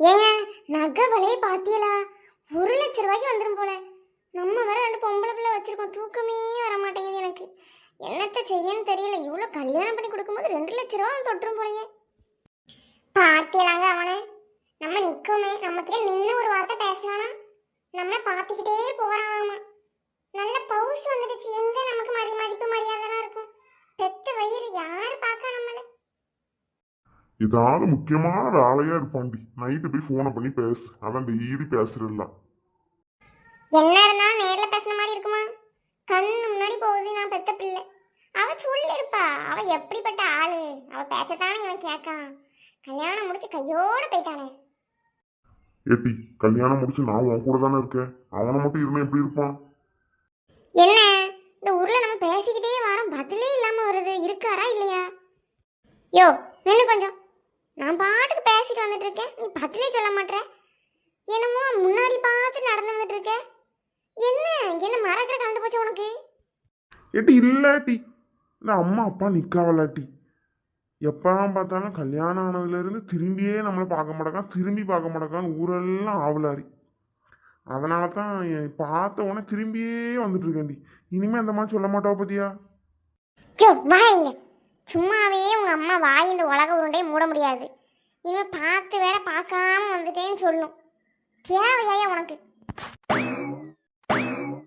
ஏங்க நகை விலையை பாத்தியலா ஒரு லட்ச ரூபாய்க்கு வந்துடும் போல. நம்ம வேற ரெண்டு பொம்பளை பிள்ளை வச்சிருக்கோம். தூக்கமே வர மாட்டேங்குது எனக்கு. என்னத்த செய்யன்னு தெரியல. இவ்வளோ கல்யாணம் பண்ணி கொடுக்கும்போது ரெண்டு லட்ச ரூபா தொட்டுரும் போலயே. பாத்தியலாங்க அவனை? நம்ம நிற்குமே நம்ம கிட்ட நின்று ஒரு வார்த்தை பேசலானா நம்ம பார்த்துக்கிட்டே போறானாமா ஏதாவது முக்கியமான வேலையா இருப்பான்டி நைட்டு போய் போனை பண்ணி பேசு. அவன் டெய்லி பேசுறல்ல என்ன இருந்தாலும் நேர்ல பேசுன மாதிரி இருக்குமா? கண்ணு முன்னாடி போகுது நான் பெத்த பிள்ளை. அவ சொல்லிருப்பா. அவ எப்படிப்பட்ட ஆளு? அவ பேச்சத்தானே இவன் கேட்கான். கல்யாணம் முடிச்சு கையோட போயிட்டானே. ஏட்டி கல்யாணம் முடிச்சு நான் உன் கூட தானே இருக்கேன். அவனை மட்டும் இருந்தா எப்படி இருப்பான்? என்ன? இந்த ஊர்ல நம்ம பேசிக்கிட்டே வரோம். பதிலே இல்லாம வருது. இருக்காரா இல்லையா? யோ நின்னு கொஞ்சம். நான் பாட்டுக்கு பேசிட்டு வந்துட்டு இருக்கேன் நீ பதிலே சொல்ல மாட்ற என்னமோ முன்னாடி பார்த்து நடந்து வந்துட்டு இருக்க என்ன? என்ன மறக்கிற கலந்து போச்சு உனக்கு? ஏட்டி இல்லாட்டி இந்த அம்மா அப்பா நிற்காவலாட்டி எப்பலாம் பார்த்தாலும் கல்யாணம் ஆனதுலேருந்து திரும்பியே நம்மளை பார்க்க மாட்டேக்கான் திரும்பி பார்க்க மாட்டேக்கான்னு ஊரெல்லாம் ஆவலாரி அதனால தான் என் பார்த்த உடனே திரும்பியே வந்துட்டு இருக்கேன்டி இனிமே அந்த மாதிரி சொல்ல மாட்டா பத்தியா? சும்மாவே உங்கள் அம்மா வாய் இந்த உலக உருண்டையை மூட முடியாது. இனிமேல் பார்த்து வேற பார்க்காம வந்துட்டேன்னு சொல்லும் தேவையா உனக்கு?